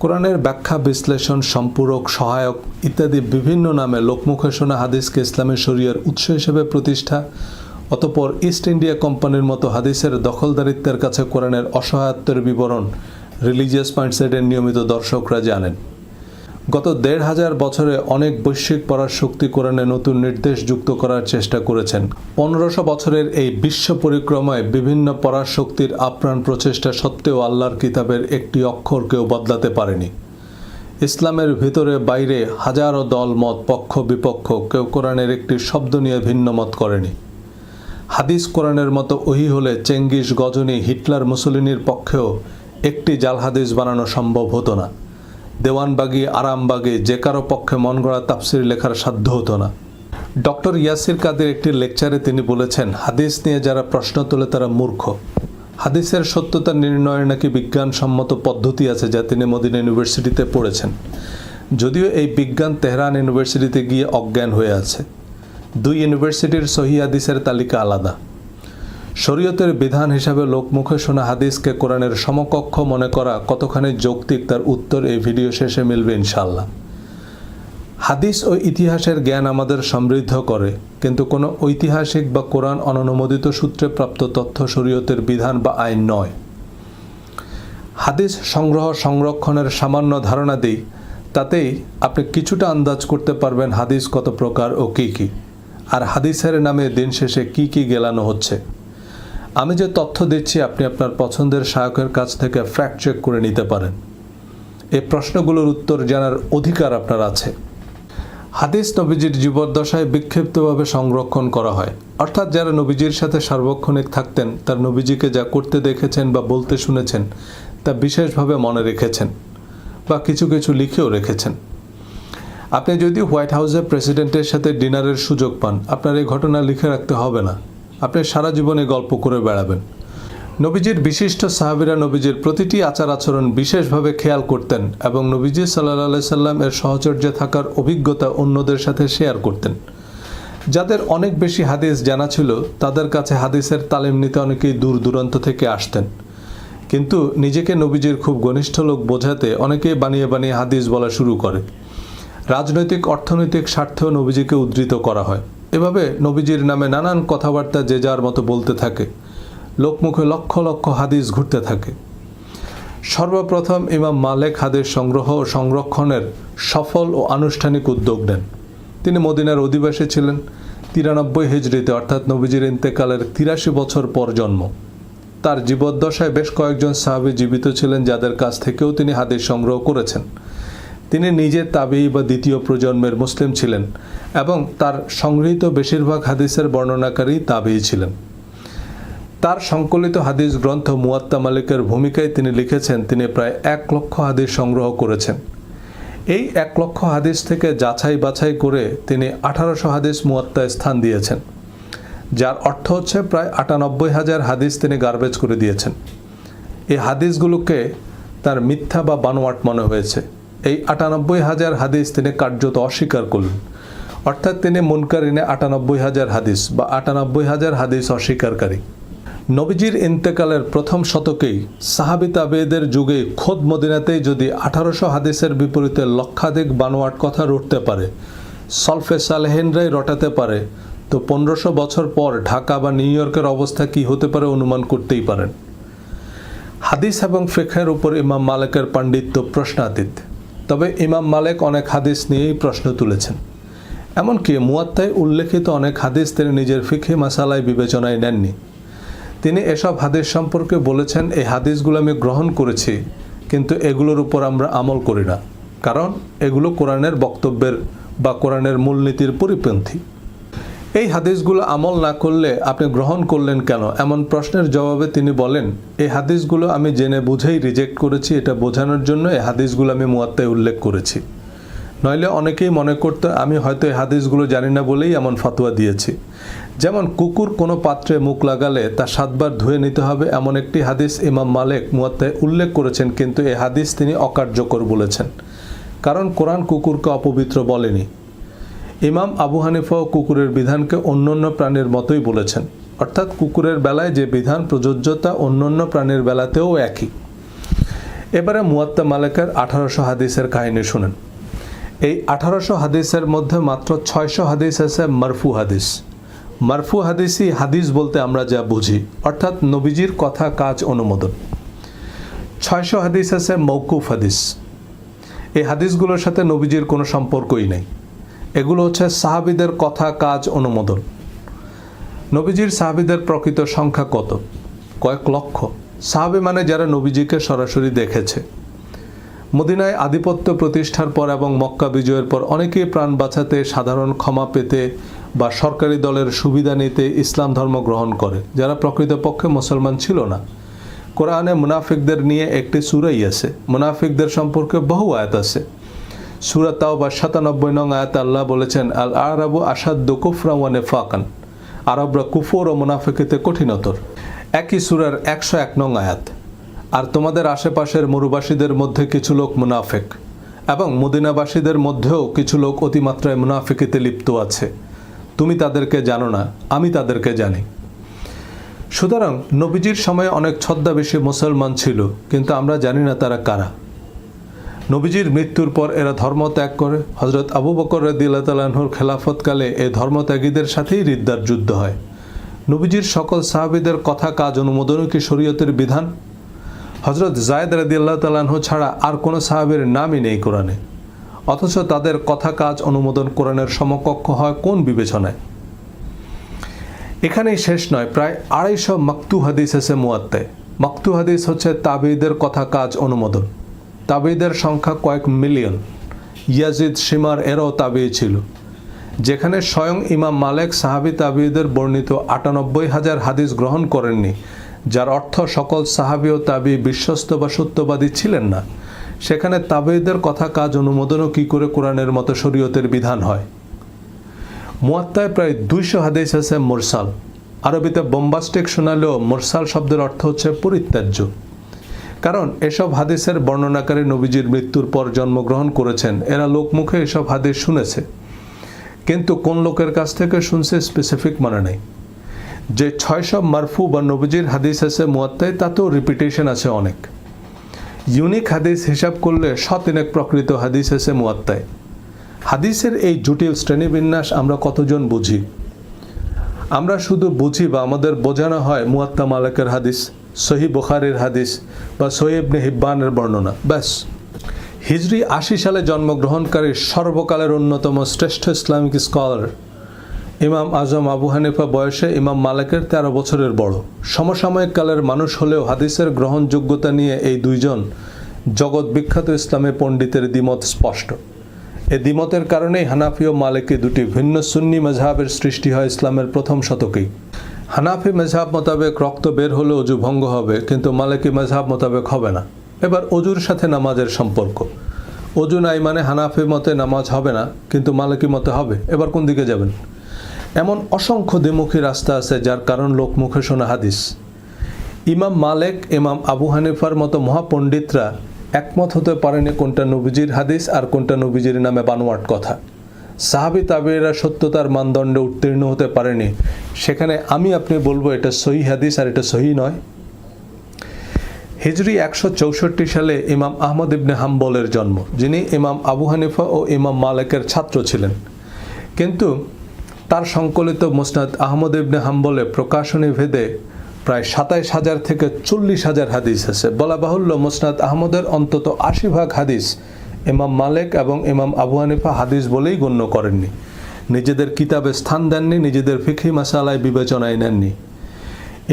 কোরআনের ব্যাখ্যা, বিশ্লেষণ, সম্পূরক, সহায়ক ইত্যাদি বিভিন্ন নামে লোকমুখে শোনা হাদিসকে ইসলামের শরিয়ার উৎস হিসেবে প্রতিষ্ঠা। অতপর ইস্ট ইন্ডিয়া কোম্পানির মতো হাদিসের দখলদারিত্বের কাছে কোরআনের অসহায়ত্বের বিবরণ রিলিজিয়াস মাইন্ডসেটের নিয়মিত দর্শকরা জানেন। গত দেড় হাজার বছরে অনেক বৈশ্বিক পড়ার শক্তি কোরআনে নতুন নির্দেশ যুক্ত করার চেষ্টা করেছেন। পনেরোশো বছরের এই বিশ্ব পরিক্রমায় বিভিন্ন পড়ার শক্তির আপ্রাণ প্রচেষ্টা সত্ত্বেও আল্লাহর কিতাবের একটি অক্ষর কেউ বদলাতে পারেনি। ইসলামের ভিতরে বাইরে হাজারো দল, মত, পক্ষ, বিপক্ষ কেউ কোরআনের একটি শব্দ নিয়ে ভিন্ন মত করেনি। হাদিস কোরআনের মতো ওহি হলে চেঙ্গিস, গজনী, হিটলার, মুসলিনীর পক্ষেও একটি জাল হাদিস বানানো সম্ভব হতো না। দেওয়ানবাগি, আরামবাগে, যে কারও পক্ষে মন গড়া তাফসির লেখার সাধ্য হতো না। ডক্টর ইয়াসির কাদের একটি লেকচারে তিনি বলেছেন, হাদিস নিয়ে যারা প্রশ্ন তোলে তারা মূর্খ। হাদিসের সত্যতা নির্ণয়ের নাকি বিজ্ঞানসম্মত পদ্ধতি আছে যা তিনি মদিনা ইউনিভার্সিটিতে পড়েছেন। যদিও এই বিজ্ঞান তেহরান ইউনিভার্সিটিতে গিয়ে অজ্ঞান হয়ে আছে। দুই ইউনিভার্সিটির সহি হাদিসের তালিকা আলাদা। শরীয়তের বিধান হিসাবে লোকমুখে শোনা হাদিসকে কোরআনের সমকক্ষ মনে করা কতখানি যৌক্তিক তার উত্তর এই ভিডিও শেষে মিলবে ইনশাল্লাহ হাদিস ও ইতিহাসের জ্ঞান আমাদের সমৃদ্ধ করে, কিন্তু কোনো ঐতিহাসিক বা কোরআন অননুমোদিত সূত্রে প্রাপ্ত তথ্য শরীয়তের বিধান বা আইন নয়। হাদিস সংগ্রহ সংরক্ষণের সামান্য ধারণা দিই, তাতেই আপনি কিছুটা আন্দাজ করতে পারবেন হাদিস কত প্রকার ও কী কী, আর হাদিসের নামে দিন শেষে কী কী গেলানো হচ্ছে। আমি যে তথ্য দিচ্ছি, আপনি আপনার পছন্দের সহায়কের কাছ থেকে ফ্যাক্ট চেক করে নিতে পারেন। এ প্রশ্নগুলোর উত্তর জানার অধিকার আপনার আছে। হাদিস নবীজির জীবদ্দশায় বিক্ষিপ্তভাবে সংরক্ষণ করা হয়। অর্থাৎ যারা নবীজির সাথে সার্বক্ষণিক থাকতেন, তার নবীজিকে যা করতে দেখেছেন বা বলতে শুনেছেন, তা বিশেষভাবে মনে রেখেছেন বা কিছু কিছু লিখেও রেখেছেন। আপনি যদি হোয়াইট হাউসের প্রেসিডেন্টের সাথে ডিনারের সুযোগ পান, আপনার এই ঘটনা লিখে রাখতে হবে না। আপনি সারা জীবনে গল্প করে বেড়াবেন। নবীজির বিশিষ্ট সাহাবিরা নবীজির প্রতিটি আচার আচরণ বিশেষভাবে খেয়াল করতেন এবং নবীজি সাল্লাহ সাল্লাম এর সহচর্যে থাকার অভিজ্ঞতা অন্যদের সাথে শেয়ার করতেন। যাদের অনেক বেশি হাদিস জানা ছিল, তাদের কাছে হাদিসের তালিম নিতে অনেকেই দূর দূরান্ত থেকে আসতেন। কিন্তু নিজেকে নবীজির খুব ঘনিষ্ঠ লোক বোঝাতে অনেকেই বানিয়ে বানিয়ে হাদিস বলা শুরু করে। রাজনৈতিক, অর্থনৈতিক স্বার্থেও নবীজিকে উদ্ধৃত করা হয়। এভাবে নবীজির নামে নানান কথাবার্তা যে যার মতো বলতে থাকে। লোকমুখে লক্ষ লক্ষ হাদিস ঘুরতে থাকে। সর্বপ্রথম ইমাম মালেক হাদিস সংগ্রহ ও সংরক্ষণের সফল ও আনুষ্ঠানিক উদ্যোগ নেন। তিনি মদিনার অধিবাসী ছিলেন। তিরানব্বই হিজড়িতে, অর্থাৎ নবীজির ইন্তেকালের তিরাশি বছর পর জন্ম। তার জীবদ্দশায় বেশ কয়েকজন সাহাবি জীবিত ছিলেন, যাদের কাছ থেকেও তিনি হাদিস সংগ্রহ করেছেন। তিনি নিজে তাবেই বা দ্বিতীয় প্রজন্মের মুসলিম ছিলেন এবং তার সংগৃহীত বেশিরভাগ হাদিসের বর্ণনাকারী তাবেই ছিলেন। তার সংকলিত হাদিস গ্রন্থ মুয়াত্তা মালিকের ভূমিকায় তিনি লিখেছেন, তিনি প্রায় এক লক্ষ হাদিস সংগ্রহ করেছেন। এই এক লক্ষ হাদিস থেকে যাচাই বাছাই করে তিনি আঠারোশো হাদিস মুয়াত্তায় স্থান দিয়েছেন, যার অর্থ হচ্ছে প্রায় আটানব্বই হাজার হাদিস তিনি গার্বেজ করে দিয়েছেন। এই হাদিসগুলোকে তার মিথ্যা বা বানোয়াট মনে হয়েছে। এই আটানব্বই হাজার হাদিস তিনি কার্যত অস্বীকার করলেন। অর্থাৎ তিনি মুনকারিনে আটানব্বই হাজার হাদিস বা আটানব্বই হাজার হাদিস অস্বীকারী নবীজির ইন্তেকালের প্রথম শতকেই সাহাবি তাবেদের যুগে খোদ মদিনাতেই যদি আঠারোশো হাদিসের বিপরীতে লক্ষাধিক বানোয়াট কথা রটতে পারে, সলফে সালেহেনরাই রটাতে পারে, তো পনেরোশো বছর পর ঢাকা বা নিউ ইয়র্কের অবস্থা কি হতে পারে অনুমান করতেই পারেন। হাদিস এবং ফেখের উপর ইমাম মালেকের পাণ্ডিত্য প্রশ্নাতীত। তবে ইমাম মালেক অনেক হাদিস নিয়েই প্রশ্ন তুলেছেন। এমনকি মুয়াত্তায় উল্লেখিত অনেক হাদিস তিনি নিজের ফিখে মাসালায় বিবেচনায় নেননি। তিনি এসব হাদিস সম্পর্কে বলেছেন, এই হাদিসগুলো আমি গ্রহণ করেছি, কিন্তু এগুলোর উপর আমরা আমল করি না। কারণ এগুলো কোরআনের বক্তব্যের বা কোরআনের মূলনীতির পরিপন্থী। এই হাদিসগুলো আমল না করলে আপনি গ্রহণ করলেন কেন? এমন প্রশ্নের জবাবে তিনি বলেন, এই হাদিসগুলো আমি জেনে বুঝেই রিজেক্ট করেছি, এটা বোঝানোর জন্য এই হাদিসগুলো আমি মুয়াত্তায় উল্লেখ করেছি। নইলে অনেকেই মনে করতো, আমি হয়তো এই হাদিসগুলো জানি না বলেই এমন ফতোয়া দিয়েছি। যেমন কুকুর কোনো পাত্রে মুখ লাগালে তা সাতবার ধুয়ে নিতে হবে, এমন একটি হাদিস ইমাম মালেক মুয়াত্তায় উল্লেখ করেছেন, কিন্তু এই হাদিস তিনি অকার্যকর বলেছেন। কারণ কোরআন কুকুরকে অপবিত্র বলেনি। ইমাম আবু হানিফাও কুকুরের বিধানকে অন্যান্য প্রাণীর মতোই বলেছেন। অর্থাৎ কুকুরের বেলায় যে বিধান প্রযোজ্য তা অন্যান্য প্রাণীর বেলাতেও একই। এবারে মুয়াত্তা মালিকের আঠারোশো হাদিসের কাহিনী শুনেন। এই আঠারোশো হাদিসের মধ্যে মাত্র ছয়শো হাদিস আছে মারফু হাদিস। মারফু হাদিসই হাদিস বলতে আমরা যা বুঝি, অর্থাৎ নবীজির কথা, কাজ, অনুমোদন। ছয়শো হাদিস আছে মৌকুফ হাদিস। এই হাদিসগুলোর সাথে নবীজির কোনো সম্পর্কই নেই। এগুলো হচ্ছে সাহাবিদের কথা, কাজ, অনুমোদন। নবীজির সাহাবিদের প্রকৃত সংখ্যা কত? কয়েক লক্ষ। সাহাবি মানে যারা নবীজিকে সরাসরি দেখেছে। মদিনায় আধিপত্য প্রতিষ্ঠার পর এবং মক্কা বিজয়ের পর অনেকেই প্রাণ বাঁচাতে, সাধারণ ক্ষমা পেতে বা সরকারি দলের সুবিধা নিতে ইসলাম ধর্ম গ্রহণ করে, যারা প্রকৃতপক্ষে মুসলমান ছিল না। কোরআনে মুনাফিকদের নিয়ে একটি সুরাই আছে। মুনাফিকদের সম্পর্কে বহু আয়াত আছে। সুরা তাও বা সাতানব্বই নং আয়াত আল্লাহ বলেছেন, আল আরাবু আসাদ কুফরা ওয়ানে ফাকান আরবরা কুফর ও মুনাফিকেতে কঠিনতর। একই সুরার একশো এক নং আয়াত। আর তোমাদের আশেপাশের মরুবাসীদের মধ্যে কিছু লোক মুনাফেক এবং মদিনাবাসীদের মধ্যেও কিছু লোক অতিমাত্রায় মুনাফিকিতে লিপ্ত আছে। তুমি তাদেরকে জানো না, আমি তাদেরকে জানি। সুতরাং নবীজির সময়ে অনেক ছদ্মাবেশী মুসলমান ছিল, কিন্তু আমরা জানি না তারা কারা। নবীজির মৃত্যুর পর এরা ধর্ম ত্যাগ করে। হজরত আবু বকর রদিল্লা তালাহুর খেলাফতকালে এই ধর্মত্যাগীদের সাথেই রিদ্দার যুদ্ধ হয়। নবীজির সকল সাহাবিদের কথা, কাজ অনুমোদনও কি শরীয়তের বিধান? হজরত জায়দ রাদিয়াল্লাহ তালাহু ছাড়া আর কোনো সাহাবের নামই নেই কোরআনে। অথচ তাদের কথা, কাজ, অনুমোদন কোরআনের সমকক্ষ হয় কোন বিবেচনায়? এখানেই শেষ নয়, প্রায় আড়াইশো মাকতু হাদিস আছে মুয়াত্তায় মাকতু হাদিস হচ্ছে তাবিদের কথা, কাজ, অনুমোদন। তাবিদের সংখ্যা কয়েক মিলিয়ন। ইয়াজিদ সীমার এরও তাবি ছিল, যেখানে স্বয়ং ইমাম মালেক সাহাবি তাবিদের বর্ণিত আটানব্বই হাজার হাদিস গ্রহণ করেননি, যার অর্থ সকল সাহাবি ও তাবি বিশ্বস্ত বা সত্যবাদী ছিলেন না। সেখানে তাবেইদের কথা কাজ অনুমোদনও কি করে কোরআনের মতো শরীয়তের বিধান হয়? মুয়াত্তায় প্রায় দুইশো হাদিস আছে মোরসাল। আরবিতে বোম্বাস্টিক শোনালেও মোরসাল শব্দের অর্থ হচ্ছে পরিত্যাজ্য। কারণ এসব হাদিসের বর্ণনাকারী নবীজির মৃত্যুর পর জন্মগ্রহণ করেছেন। এরা লোকমুখে এসব হাদিস শুনেছে। কিন্তু কোন লোকের কাছ থেকে শুনছে স্পেসিফিক মানে নেই। যে ছয়শো মারফু বা নবীজির হাদিস আছে মুয়াত্তায় তাতেও রিপিটেশন আছে অনেক। ইউনিক হাদিস হিসাব করলে শতিনেক প্রকৃত হাদিস আছে মুয়াত্তায় হাদিসের এই জটিল শ্রেণীবিন্যাস আমরা কতজন বুঝি? আমরা শুধু বুঝি বা আমাদের বোঝানো হয় মুয়াত্তা মালেকের হাদিস। সহি বুখারির হাদিস বা সহিবনে হিব্বানের বর্ণনা। ব্যাস। হিজরি আশি সালে জন্মগ্রহণকারী সর্বকালের অন্যতম শ্রেষ্ঠ ইসলামিক স্কলার ইমাম আজম আবু হানিফা বয়সে ইমাম মালিকের তেরো বছরের বড়। সমসাময়িক কালের মানুষ হলেও হাদিসের গ্রহণযোগ্যতা নিয়ে এই দুইজন জগৎ বিখ্যাত ইসলামী পণ্ডিতের দ্বিমত স্পষ্ট। এ দ্বিমতের কারণেই হানাফি ও মালিকি দুটি ভিন্ন সুন্নি মেজহাবের সৃষ্টি হয় ইসলামের প্রথম শতকেই। হানাফি মেজহাব মোতাবেক রক্ত বের হলে অজু ভঙ্গ হবে, কিন্তু মালিকি মেজহাব মোতাবেক হবে না। এবার অজুর সাথে নামাজের সম্পর্ক। অজু নাই মানে হানাফি মতে নামাজ হবে না, কিন্তু মালিকি মতে হবে। এবার কোন দিকে যাবেন? এমন অসংখ্য দ্বিমুখী রাস্তা আছে যার কারণ লোক মুখে শোনা হাদিস। ইমাম মালেক, ইমাম আবু হানিফার মতো মহাপণ্ডিতরা একমত হতে পারেনি কোনটা নবীজির হাদিস আর কোনটা নবীজির নামে বানোয়াট কথা। সাহাবি তাবিরা সত্যতার মানদণ্ডে উত্তীর্ণ হতে পারেনি। সেখানে আমি আপনি বলব এটা সহি হাদিস আর এটা সহি নয়। হিজরি একশো চৌষট্টি সালে ইমাম আহমদ ইবনে হাম্বলের জন্ম, যিনি ইমাম আবু হানিফা ও ইমাম মালেকের ছাত্র ছিলেন। কিন্তু তার সংকলিত মুসনাদ আহমদ ইবনে হাম্বলে প্রকাশনী ভেদে প্রায় সাতাইশ হাজার থেকে চল্লিশ হাজার হাদিস আছে। বলা বাহুল্য মুসনাদ আহমদের অন্তত আশি ভাগ হাদিস ইমাম মালেক এবং ইমাম আবু হানিফা হাদিস বলেই গণ্য করেননি। নিজেদের কিতাবে স্থান দেননি, নিজেদের ফিখি মাসালায় বিবেচনায় নেননি।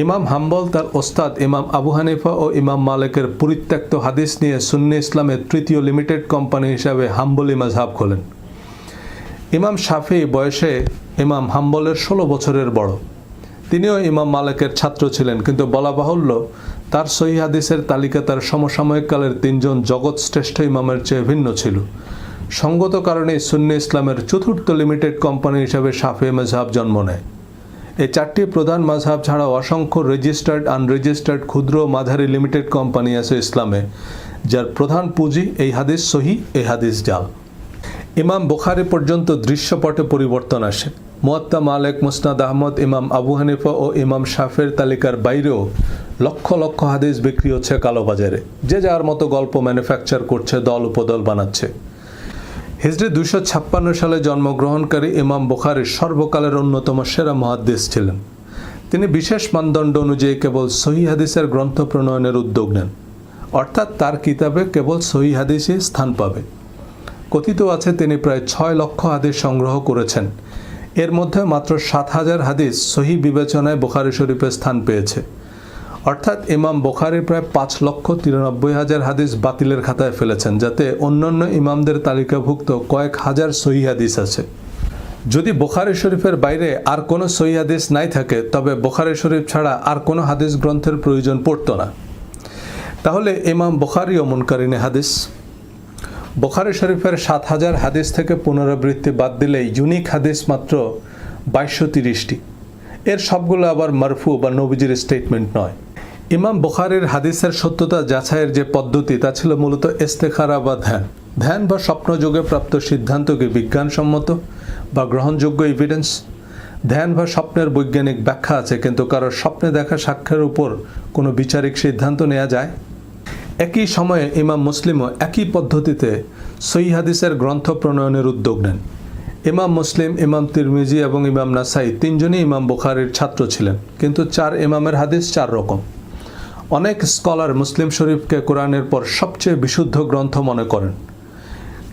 ইমাম হাম্বল তার ওস্তাদ ইমাম আবু হানিফা ও ইমাম মালেকের পরিত্যক্ত হাদিস নিয়ে সুন্নি ইসলামের তৃতীয় লিমিটেড কোম্পানি হিসাবে হাম্বলি মাঝহাব খোলেন। ইমাম শাফি বয়সে ইমাম হাম্বলের ষোলো বছরের বড়। তিনিও ইমাম মালেকের ছাত্র ছিলেন, কিন্তু বলা বাহুল্য তার সহি হাদিসের তালিকা তার সমসাময়িক কালের তিনজন জগৎ শ্রেষ্ঠ ইমামের চেয়ে ভিন্ন ছিল। সঙ্গত কারণে সুন্নি ইসলামের চতুর্থ লিমিটেড কোম্পানি হিসাবে শাফি মেজহাব জন্ম নেয়। এই চারটি প্রধান মাঝহাব ছাড়াও অসংখ্য রেজিস্টার্ড আনরেজিস্টার্ড ক্ষুদ্র, মাঝারি লিমিটেড কোম্পানি আছে ইসলামে, যার প্রধান পুঁজি এই হাদিস সহি, এই হাদিস জাল। ইমাম বুখারি পর্যন্ত দৃশ্যপটে পরিবর্তন আসে। মুয়াত্তা মালেক, মুসনাদ আহমদ, ইমাম আবু হানিফা ও ইমাম শাফের তালিকার বাইরেও লক্ষ লক্ষ হাদিস বিক্রি হচ্ছে কালোবাজারে। যে যার মতো গল্প ম্যানুফ্যাকচার করছে, দল উপদল বানাচ্ছে। হিজরি দুশো ছাপ্পান্ন সালে জন্মগ্রহণকারী ইমাম বুখারির সর্বকালের অন্যতম সেরা মহাদ্দেশ ছিলেন। তিনি বিশেষ মানদণ্ড অনুযায়ী কেবল সহি হাদিসের গ্রন্থ প্রণয়নের উদ্যোগ নেন। অর্থাৎ তার কিতাবে কেবল সহি হাদিসই স্থান পাবে। কথিত আছে তিনি প্রায় ছয় লক্ষ হাদিস সংগ্রহ করেছেন। এর মধ্যে মাত্র সাত হাজার হাদিস সহি বিবেচনায় বোখারি শরীফে স্থান পেয়েছে। অর্থাৎ ইমাম বোখারির প্রায় পাঁচ লক্ষ তিরানব্বই হাজার হাদিস বাতিলের খাতায় ফেলেছেন, যাতে অন্যান্য ইমামদের তালিকাভুক্ত কয়েক হাজার সহি হাদিস আছে। যদি বোখারি শরীফের বাইরে আর কোনো সহি হাদিস নাই থাকে, তবে বোখারি শরীফ ছাড়া আর কোনো হাদিস গ্রন্থের প্রয়োজন পড়তো না। তাহলে ইমাম বোখারিও মুনকারিনে হাদিস। বোখারি শরীফের সাত হাজার হাদিস থেকে পুনরাবৃত্তি বাদ দিলে ইউনিক হাদিস মাত্র বাইশশো তিরিশটি। এর সবগুলো আবার মারফু বা নবীজির স্টেটমেন্ট নয়। ইমাম বুখারির হাদিসের সত্যতা যাচাইয়ের যে পদ্ধতি, তা ছিল মূলত ইস্তেখারা বা ধ্যান। ধ্যান বা স্বপ্নযোগে প্রাপ্ত সিদ্ধান্তকে বিজ্ঞানসম্মত বা গ্রহণযোগ্য এভিডেন্স ধ্যান বা স্বপ্নের বৈজ্ঞানিক ব্যাখ্যা আছে, কিন্তু কারোর স্বপ্নে দেখা সাক্ষ্যের উপর কোনো বিচারিক সিদ্ধান্ত নেওয়া যায়? একই সময়ে ইমাম মুসলিমও একই পদ্ধতিতে সই হাদিসের গ্রন্থ প্রণয়নের উদ্যোগ নেন। ইমাম মুসলিম, ইমাম তিরমিজি এবং ইমাম নাসাই তিনজনই ইমাম বুখারির ছাত্র ছিলেন, কিন্তু চার ইমামের হাদিস চার রকম। অনেক স্কলার মুসলিম শরীফকে কোরআনের পর সবচেয়ে বিশুদ্ধ গ্রন্থ মনে করেন।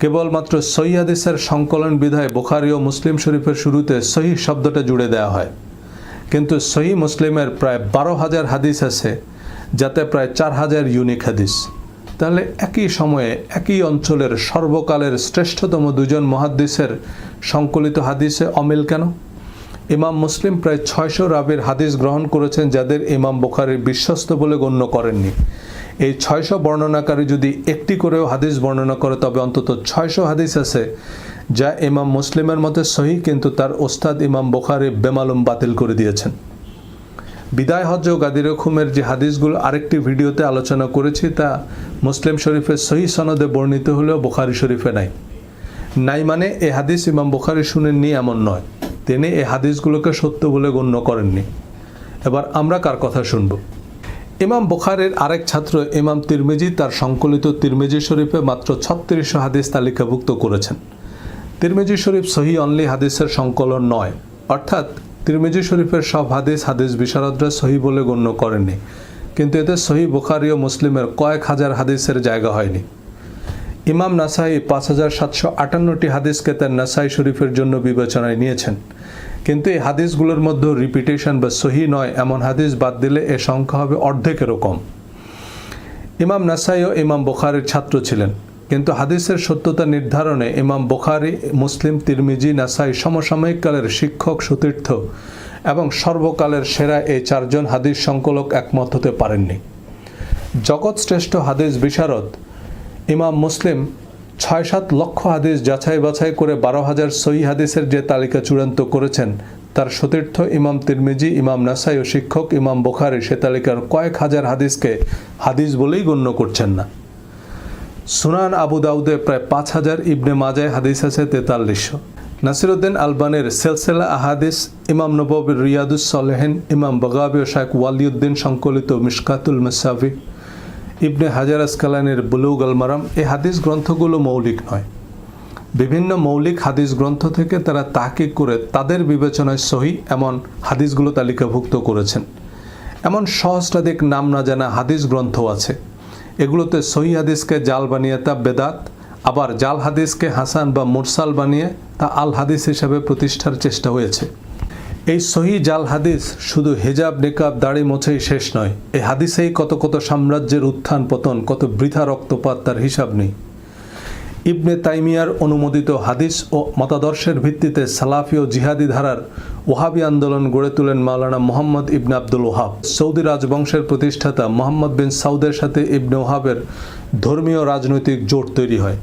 কেবলমাত্র সহি হাদিসের সংকলন বিধায় বুখারি ও মুসলিম শরীফের শুরুতে সহি শব্দটা জুড়ে দেওয়া হয়। কিন্তু সহি মুসলিমের প্রায় বারো হাজার হাদিস আছে যাতে প্রায় চার হাজার ইউনিক হাদিস। তাহলে একই সময়ে একই অঞ্চলের সর্বকালের শ্রেষ্ঠতম দুজন মহাদ্দিসের সংকলিত হাদিসে অমিল কেন? ইমাম মুসলিম প্রায় ছয়শো রাবির হাদিস গ্রহণ করেছেন যাদের ইমাম বুখারির বিশ্বস্ত বলে গণ্য করেননি। এই ছয়শো বর্ণনাকারী যদি একটি করেও হাদিস বর্ণনা করে, তবে অন্তত ছয়শো হাদিস আছে যা ইমাম মুসলিমের মতে সহি, কিন্তু তার ওস্তাদ ইমাম বুখারি বেমালুম বাতিল করে দিয়েছেন। বিদায় হজ ও গাদির রখুমের যে হাদিসগুলো আরেকটি ভিডিওতে আলোচনা করেছি, তা মুসলিম শরীফের সহি সনদে বর্ণিত হলেও বোখারি শরীফে নাই। নাই মানে এ হাদিস ইমাম বুখারি শুনেননি এমন নয়। তিনি এ হাদিসগুলোকে সত্য বলে গণ্য করেননি। এবার আমরা কার কথা শুনব? ইমাম বুখারের আরেক ছাত্র ইমাম তিরমিজি তার সংকলিত তিরমিজি শরীফে মাত্র ছত্রিশশো হাদিস তালিকাভুক্ত করেছেন। তিরমিজি শরীফ সহি অনলি হাদিসের সংকলন নয়, অর্থাৎ তিরমিজি শরীফের সব হাদিস হাদিস বিশারদরা সহি বলে গণ্য করেননি। কিন্তু এতে সহি বুখারি ও মুসলিমের কয়েক হাজার হাদিসের জায়গা হয়নি। ইমাম নাসাই পাঁচ হাজার সাতশো আটান্নটি হাদিসকে তার নাসাই শরীফের জন্য বিবেচনায় নিয়েছেন। কিন্তু এই হাদিসগুলোর মধ্যে রিপিটেশন বা সহি নয়, এমন হাদিস বাদ দিলে এ সংখ্যা হবে অর্ধেকেরও কম। ইমাম নাসাই ও ইমাম বুখারির ছাত্র ছিলেন। কিন্তু হাদিসের সত্যতা নির্ধারণে ইমাম বোখারি, মুসলিম, তিরমিজি, নাসাই সমসাময়িক কালের শিক্ষক, সতীর্থ এবং সর্বকালের সেরা এই চারজন হাদিস সংকলক একমত হতে পারেননি। জগৎ শ্রেষ্ঠ হাদিস বিশারদ, ইমাম মুসলিম ছয় সাত লক্ষ হাদিস যাচাই বাছাই করে বারো হাজার সই হাদিসের যে তালিকা চূড়ান্ত করেছেন, তার সতীর্থ ইমাম তিরমিজি, ইমাম নাসাই ও শিক্ষক ইমাম বোখারি সে তালিকার কয়েক হাজার হাদিসকে হাদিস বলেই গণ্য করছেন না। সুনান আবু দাউদে প্রায় পাঁচ হাজার ইবনে মাজায় হাদিস আছে, তেতাল্লিশশো। নাসিরুদ্দিন আলবানের সেলসেলা আহাদিস, ইমাম নববির রিয়াদুস সলেহেন, ইমাম বগাবি ও শাইখ ওয়ালিউদ্দিন সংকলিত মিশকাতুল মেসাফি, ইবনে হাজার আসকালানের বুলুগ আল মারাম এই হাদিস গ্রন্থগুলো মৌলিক নয়। বিভিন্ন মৌলিক হাদিস গ্রন্থ থেকে তারা তাহকিক করে তাদের বিবেচনায় সহি এমন হাদিসগুলো তালিকাভুক্ত করেছেন। এমন সহস্রাধিক নাম না জানা হাদিস গ্রন্থ আছে। এগুলোতে সহি হাদিসকে জাল বানিয়ে তা বেদাত, আবার জাল হাদিসকে হাসান বা মুরসাল বানিয়ে তা আল হাদিস হিসাবে প্রতিষ্ঠার চেষ্টা হয়েছে। এই সহি জাল হাদিস শুধু হেজাব, নিকাব, দাড়ি মোছেই শেষ নয় এই হাদিসেই কত কত সাম্রাজ্যের উত্থান পতন, কত বৃথা রক্তপাত তার হিসাব নেই। ইবনে তাইমিয়ার অনুমোদিত হাদিস ও মতাদর্শের ভিত্তিতে সালাফি ও জিহাদি ধারার ওহাবি আন্দোলন গড়ে তোলেন মাওলানা Muhammad ibn Abdul Wahhab. Saudi রাজবংশের প্রতিষ্ঠাতা মোহাম্মদ বিন সাউদের সাথে ইবনে ওহাবের ধর্মীয় রাজনৈতিক জোট তৈরি হয়।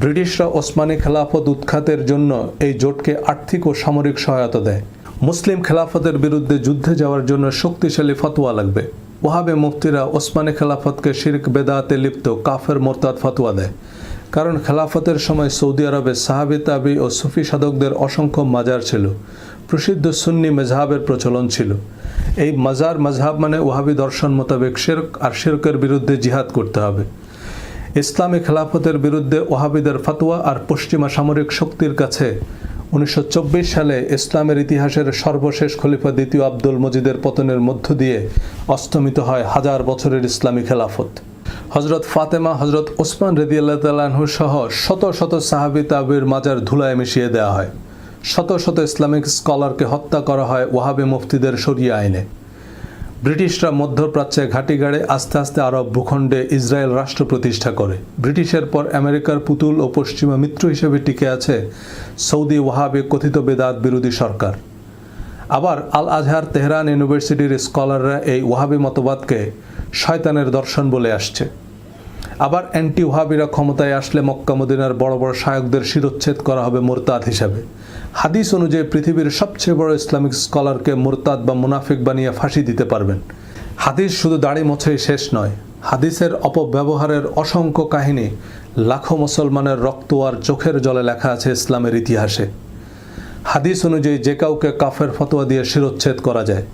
ব্রিটিশরা ওসমানী খেলাফত উৎখাতের জন্য এই জোটকে আর্থিক ও সামরিক সহায়তা দেয়। মুসলিম খেলাফতের বিরুদ্ধে যুদ্ধে যাওয়ার জন্য শক্তিশালী ফতোয়া লাগবে। ওহাবে মুফতিরা ওসমানী খেলাফতকে শির্ক, বেদাতে লিপ্ত, কাফের মোরতাদ ফতোয়া দেয়। কারণ খেলাফতের সময় সৌদি আরবে সাহাবি, তাবি ও সুফি সাধকদের অসংখ্য মাজার ছিল। প্রসিদ্ধ সুন্নি মেজহাবের প্রচলন ছিল। এই মাজার মজহাব মানে ওহাবি দর্শন মোতাবেক শেরক আর শেরকের বিরুদ্ধে জিহাদ করতে হবে। ইসলামী খেলাফতের বিরুদ্ধে ওহাবিদের ফতোয়া আর পশ্চিমা সামরিক শক্তির কাছে উনিশশো চব্বিশ সালে ইসলামের ইতিহাসের সর্বশেষ খলিফা দ্বিতীয় আব্দুল মজিদের পতনের মধ্য দিয়ে অস্তমিত হয় হাজার বছরের ইসলামী খেলাফত। হজরত ফাতেমা হজরত ওসমান রেদিয়াল্লাহ তালাহু সহ শত শত সাহাবি তাবির মাজার ধুলায় মিশিয়ে দেওয়া হয়। শত শত ইসলামিক স্কলারকে হত্যা করা হয় ওয়াহাবি মুফতিদের সরিয়ে আইনে। ব্রিটিশরা মধ্যপ্রাচ্যে ঘাঁটি গাড়ে আস্তে আস্তে আরব ভূখণ্ডে ইসরায়েল রাষ্ট্র প্রতিষ্ঠা করে। ব্রিটিশের পর আমেরিকার পুতুল ও পশ্চিমা মিত্র হিসেবে টিকে আছে সৌদি ওয়াহাবে কথিত বেদাত বিরোধী সরকার। আবার আল আজহার তেহরান ইউনিভার্সিটির স্কলাররা এই ওয়াহাবি মতবাদকে শয়তানের দর্শন বলে আসছে। আবার অ্যান্টি ওহাবিরা ক্ষমতায় আসলে মক্কা মদিনার বড় বড় শায়কদের শিরোচ্ছেদ করা হবে মোরতাদ হিসাবে। হাদিস অনুযায়ী পৃথিবীর সবচেয়ে বড় ইসলামিক স্কলারকে মোরতাদ বা মুনাফিক বানিয়ে ফাঁসি দিতে পারবেন। হাদিস শুধু দাড়ি মোছেই শেষ নয়, হাদিসের অপব্যবহারের অসংখ্য কাহিনী লাখো মুসলমানের রক্ত আর চোখের জলে লেখা আছে ইসলামের ইতিহাসে। হাদিস অনুযায়ী যে কাউকে কাফের ফতোয়া দিয়ে শিরোচ্ছেদ করা যায়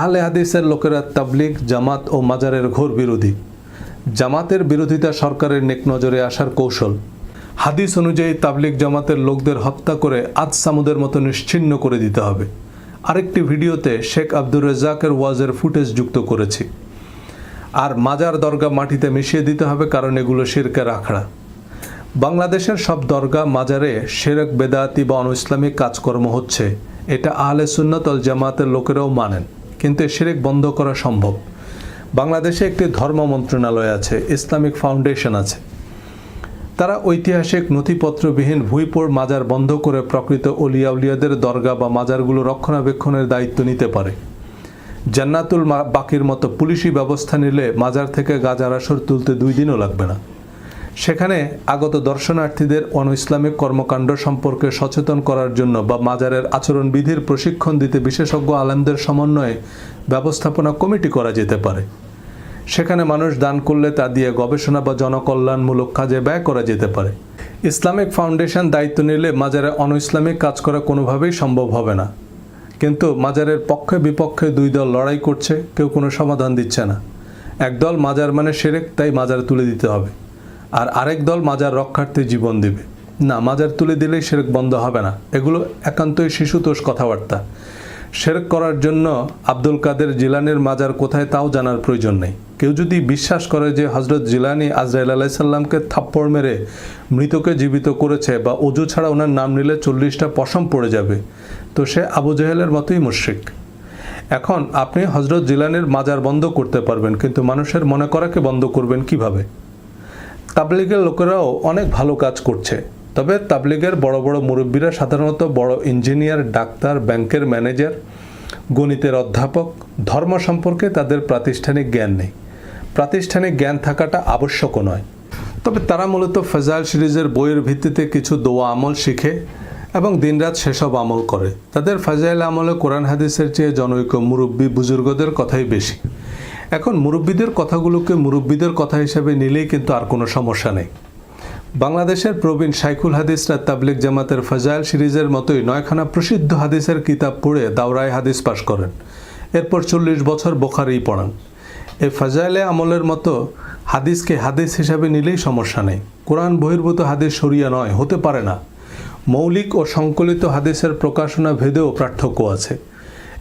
আহলে হাদিসের লোকেরা তাবলিগ, জামাত ও মাজারের ঘোর বিরোধী। জামাতের বিরোধিতা সরকারের নেক নজরে আসার কৌশল। হাদিস অনুযায়ী তাবলিগ জামাতের লোকদের হত্যা করে আজ সামুদের মতো নিশ্চিহ্ন করে দিতে হবে। আরেকটি ভিডিওতে শেখ আব্দুর রেজাকের ওয়াজের ফুটেজ যুক্ত করেছি। আর মাজার দরগা মাটিতে মিশিয়ে দিতে হবে কারণ এগুলো শিরকের আখড়া। বাংলাদেশের সব দরগা, মাজারে শেরক বেদাতি বা অন ইসলামিক কাজকর্ম হচ্ছে, এটা আহলে সুন্নতল জামাতের লোকেরাও মানেন। কিন্তু এ শিরেক বন্ধ করা সম্ভব। বাংলাদেশে একটি ধর্ম মন্ত্রণালয় আছে, ইসলামিক ফাউন্ডেশন আছে। তারা ঐতিহাসিক নথিপত্রবিহীন ভুইপোর মাজার বন্ধ করে প্রকৃত অলিয়া উলিয়াদের দরগা বা মাজারগুলো রক্ষণাবেক্ষণের দায়িত্ব নিতে পারে। জান্নাতুল বাকির মতো পুলিশি ব্যবস্থা নিলে মাজার থেকে গাজার আসর তুলতে দুই দিনও লাগবে না। সেখানে আগত দর্শনার্থীদের অন ইসলামিক কর্মকাণ্ড সম্পর্কে সচেতন করার জন্য বা মাজারের আচরণবিধির প্রশিক্ষণ দিতে বিশেষজ্ঞ আলেমদের সমন্বয়ে ব্যবস্থাপনা কমিটি করা যেতে পারে। সেখানে মানুষ দান করলে তা দিয়ে গবেষণা বা জনকল্যাণমূলক কাজে ব্যয় করা যেতে পারে। ইসলামিক ফাউন্ডেশন দায়িত্ব নিলে মাজারে অন ইসলামিক কাজ করা কোনোভাবেই সম্ভব হবে না। কিন্তু মাজারের পক্ষে বিপক্ষে দুই দল লড়াই করছে, কেউ কোনো সমাধান দিচ্ছে না। একদল মাজার মানে সেরেক, তাই মাজার তুলে দিতে হবে। আর আরেক দল মাজার রক্ষার্থে জীবন দিবে। না, মাজার তুলে দিলেই সেরেক বন্ধ হবে না। এগুলো একান্তই শিশুতোষ কথাবার্তা। সেরেক করার জন্য আব্দুল কাদের জিলানির মাজার কোথায় তাও জানার প্রয়োজন নেই। কেউ যদি বিশ্বাস করে যে হজরত জিলানি আজরাইল আলাইসাল্লামকে থাপ্পড় মেরে মৃতকে জীবিত করেছে বা অজু ছাড়া ওনার নাম নিলে চল্লিশটা পশম পড়ে যাবে, তো সে আবু জেহেলের মতোই মুশ্রিক। এখন আপনি হজরত জিলানির মাজার বন্ধ করতে পারবেন, কিন্তু মানুষের মনে করাকে বন্ধ করবেন কীভাবে? তাবলিগের লোকেরাও অনেক ভালো কাজ করছে। তবে তাবলিগের বড় বড় মুরব্বীরা সাধারণত বড় ইঞ্জিনিয়ার, ডাক্তার, ব্যাংকের ম্যানেজার, গণিতের অধ্যাপক, ধর্ম সম্পর্কে তাদের প্রাতিষ্ঠানিক জ্ঞান নেই। প্রাতিষ্ঠানিক জ্ঞান থাকাটা আবশ্যকও নয়। তবে তারা মূলত ফেজাইল সিরিজের বইয়ের ভিত্তিতে কিছু দোয়া আমল শিখে এবং দিনরাত সেসব আমল করে। তাদের ফাজাইল আমলে কোরআন হাদিসের চেয়ে জনৈক মুরব্বী বুজুর্গদের কথাই বেশি। এখন মুরব্বীদের কথাগুলোকে মুরব্বীদের কথা হিসেবে নিলেই কিন্তু আর কোনো সমস্যা নেই। বাংলাদেশের প্রবীণ শাইখুল হাদিসরা তাবলিক জামাতের ফাজাইল সিরিজের মতোই নয়খানা প্রসিদ্ধ হাদিসের কিতাব পড়ে দাওরায় হাদিস পাশ করেন। এরপর চল্লিশ বছর বোখারেই পড়ান। এই ফাজাইলে আমলের মতো হাদিসকে হাদিস হিসাবে নিলেই সমস্যা নেই। কোরআন বহির্ভূত হাদিস সরিয়া নয়, হতে পারে না। মৌলিক ও সংকলিত হাদিসের প্রকাশনা ভেদেও পার্থক্য আছে।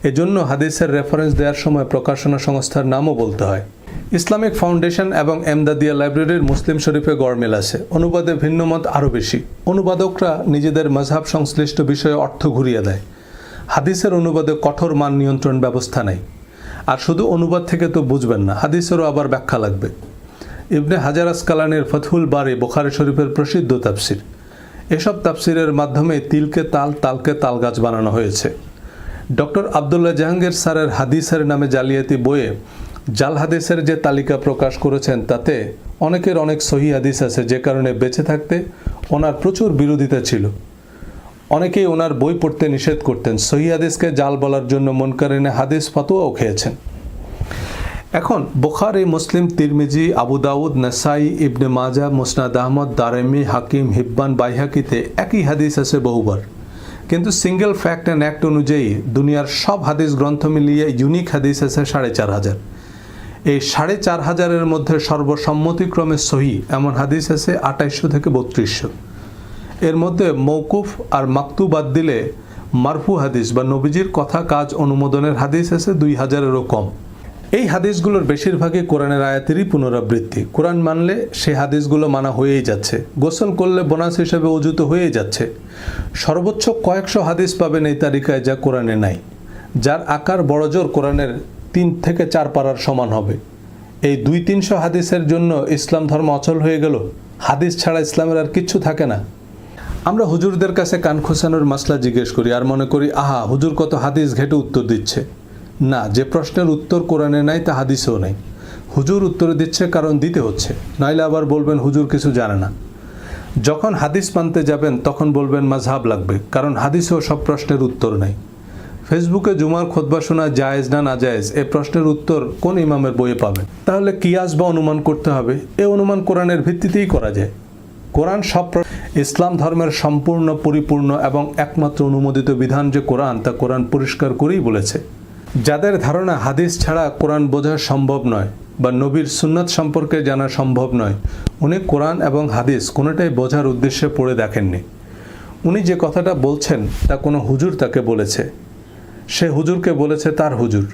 এজন্য হাদিসের রেফারেন্স দেওয়ার সময় প্রকাশনা সংস্থার নামও বলতে হয়। ইসলামিক ফাউন্ডেশন এবং এমদাদিয়া লাইব্রেরির মুসলিম শরীফে গড়মেল আছে। অনুবাদে ভিন্নমত আরও বেশি। অনুবাদকরা নিজেদের মজহাব সংশ্লিষ্ট বিষয়ে অর্থ ঘুরিয়ে দেয়। হাদিসের অনুবাদে কঠোর মান নিয়ন্ত্রণ ব্যবস্থা নেই। আর শুধু অনুবাদ থেকে তো বুঝবেন না, হাদিসেরও আবার ব্যাখ্যা লাগবে। ইবনে হাজার আসকালানের ফথুল বারে বোখারি শরীফের প্রসিদ্ধ তাফসির। এসব তাফসিরের মাধ্যমে তিলকে তাল, তালকে তাল গাছ বানানো হয়েছে। ডক্টর আবদুল্লাহ জাহাঙ্গীর স্যারের হাদিসের নামে জালিয়াতি বইয়ে জাল হাদিসের যে তালিকা প্রকাশ করেছেন, তাতে অনেকের অনেক সহি হাদিস আছে যে কারণে বেঁচে থাকতে ওনার প্রচুর বিরোধিতা ছিল। অনেকেই ওনার বই পড়তে নিষেধ করতেন, সহি হাদিসকে জাল বলার জন্য মন মনকারিনে হাদিস ফতোয়াও খেয়েছেন। এখন বুখারি, মুসলিম, তিরমিজি, আবু দাউদ, নাসাই, ইবনে মাজা মুসনাদ আহমদ, দারেমি, হাকিম, হিব্বান, বাইহাকিতে একই হাদিস আছে বহুবার। কিন্তু সিঙ্গেল ফ্যাক্ট অ্যান্ড অ্যাক্ট অনুযায়ী দুনিয়ার সব হাদিস গ্রন্থ মিলিয়ে ইউনিক হাদিস আছে সাড়ে চার হাজার। এই সাড়ে চার হাজারের মধ্যে সর্বসম্মতিক্রমে সহি এমন হাদিস আছে আঠাইশশো থেকে বত্রিশশো। এর মধ্যে মৌকুফ আর মাকতু বাদ দিলে মারফু হাদিস বা নবীজির কথা কাজ অনুমোদনের হাদিস আছে দুই হাজারেরও কম। এই হাদিসগুলোর বেশিরভাগই কোরআনের আয়াতেরই পুনরাবৃত্তি। কোরআন মানলে সে হাদিসগুলো মানা হয়েই যাচ্ছে। গোসল করলে বোনাস হিসেবে অজুত হয়েই যাচ্ছে। সর্বোচ্চ কয়েকশো হাদিস পাবেন এই তালিকায় যা কোরআনে নাই। যার আকার বড়জোর কোরআনের তিন থেকে চার পাড়ার সমান হবে। এই দুই তিনশো হাদিসের জন্য ইসলাম ধর্ম অচল হয়ে গেল। হাদিস ছাড়া ইসলামের আর কিচ্ছু থাকে না। আমরা হুজুরদের কাছে কান খোসানোর মাসলা জিজ্ঞেস করি আর মনে করি, আহা, হুজুর কত হাদিস ঘেটে উত্তর দিচ্ছে। না, যে প্রশ্নের উত্তর কোরআনে নাই, তা হাদিসেও নেই। হুজুর উত্তর দিচ্ছে, কারণ দিতে হচ্ছে। নাইলে আবার বলবেন, হুজুর কিছু জানে না। যখন হাদিস মানতে যাবেন, তখন বলবেন মাঝহাব লাগবে, কারণ হাদিসেও সব প্রশ্নের উত্তর নেই। ফেসবুকে জুমার খোদবা শোনা জায়েজ না না জায়েজ এ প্রশ্নের উত্তর কোন ইমামের বইয়ে পাবেন তাহলে কিয়াস বা অনুমান করতে হবে। এ অনুমান কোরআনের ভিত্তিতেই করা যায়। কোরআন সব ইসলাম ধর্মের সম্পূর্ণ, পরিপূর্ণ এবং একমাত্র অনুমোদিত বিধান যে কোরআন, তা কোরআন পরিষ্কার করেই বলেছে। যাদের ধারণা হাদিস ছাড়া কোরআন বোঝা সম্ভব নয় বা নবীর সুন্নাত সম্পর্কে জানা সম্ভব নয়, উনি কোরআন এবং হাদিস কোনোটাই বোঝার উদ্দেশ্যে পড়ে দেখেননি। উনি যে কথাটা বলছেন, তা কোনো হুজুর তাকে বলেছে। সে হুজুরকে বলেছে তার হুজুর।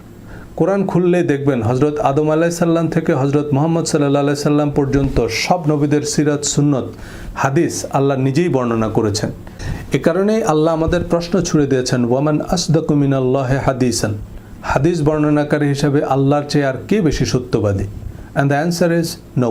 কোরআন খুললেই দেখবেন হজরত আদম আলাহ সাল্লাম থেকে হজরত মোহাম্মদ সাল্লাহ সাল্লাম পর্যন্ত সব নবীদের সিরাত সুন্নত, হাদিস আল্লাহ নিজেই বর্ণনা করেছেন। এ কারণেই আল্লাহ আমাদের প্রশ্ন ছুড়ে দিয়েছেন, ওয়ামান আসদাকুমিন আল্লাহ হাদিসান? হাদিস বর্ণনাকারী হিসাবে আল্লাহর চেয়ে আর কে বেশি সত্যবাদী? And the answer is no